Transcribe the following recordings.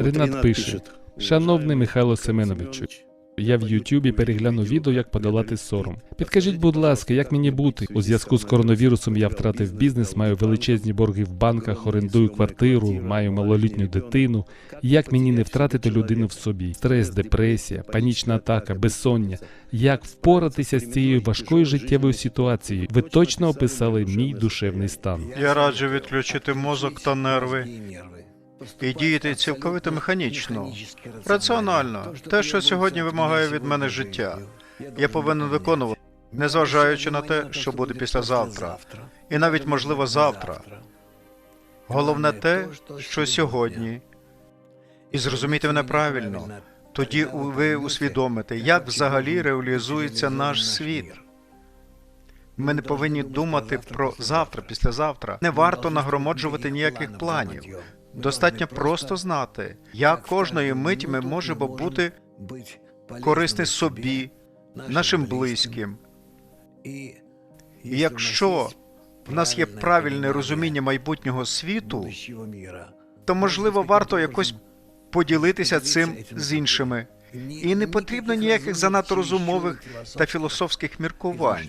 Ренат пише: Шановний Михайло Семеновичу, я в Ютубі переглянув відео, як подолати сором. Підкажіть, будь ласка, як мені бути? У зв'язку з коронавірусом я втратив бізнес, маю величезні борги в банках, орендую квартиру, маю малолітню дитину. Як мені не втратити людину в собі? Стрес, депресія, панічна атака, безсоння. Як впоратися з цією важкою життєвою ситуацією? Ви точно описали мій душевний стан. Я раджу відключити мозок та нерви і діяти цілковито механічно, раціонально. Те, що сьогодні вимагає від мене життя, я повинен виконувати, незважаючи на те, що буде післязавтра, і навіть можливо завтра. Головне те, що сьогодні. І зрозумійте мене правильно. Тоді ви усвідомите, як взагалі реалізується наш світ. Ми не повинні думати про завтра, післязавтра. Не варто нагромоджувати ніяких планів. Достатньо просто знати, як кожної миті ми можемо бути корисні собі, нашим близьким. І якщо в нас є правильне розуміння майбутнього світу, то можливо варто якось поділитися цим з іншими. І не потрібно ніяких занадто розумових та філософських міркувань.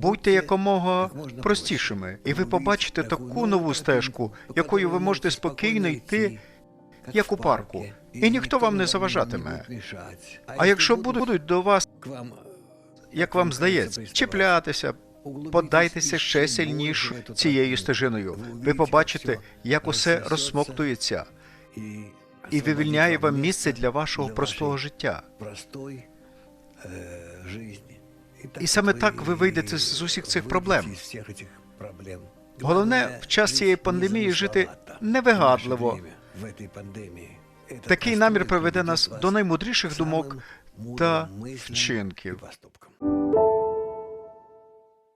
Будьте якомога простішими, і ви побачите таку нову стежку, якою ви можете спокійно йти, як у парку, і ніхто вам не заважатиме. А якщо будуть до вас, як вам здається, чіплятися, подайтеся ще сильніш цією стежиною. Ви побачите, як усе розсмоктується і вивільняє вам місце для вашого простого життя. І саме так ви вийдете з усіх цих проблем. Головне в час цієї пандемії жити невигадливо. Такий намір приведе нас до наймудріших думок та вчинків.